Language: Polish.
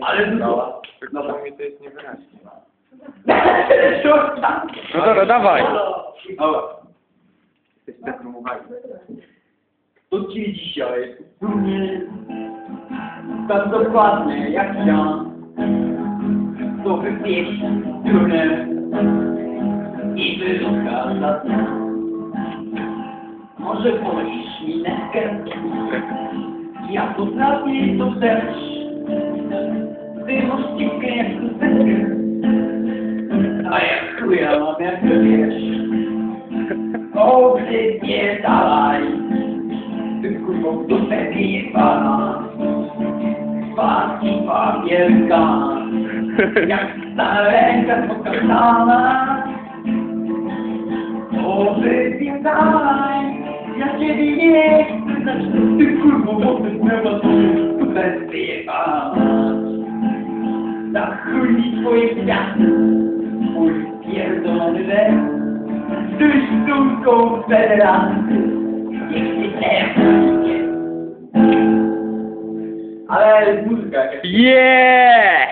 Ale dużo. No dla mnie to jest niewyraźne. Szurka. No dobra, dawaj. Dobra. Jesteś depromowany. To ci dzisiaj tak dokładnie jak ja to wypieść trudne i wyrucha dla dnia. Może wolisz minetkę? Ja potrafię to też. Chuja mam jak wiesz. O, nie dalej. Ty kurwa w dupę bije pana. Paki papielka. Jak ta ręka pokazana. O, wypierdalaj. Ja ciebie nie chcę. Ty ty kurwa to jest dupę wyjebana. Na chuj mi twoje kwiaty. Mój pierdolony lek. Niech nie tęsknię. Ale muzyka jakaś. Yeah!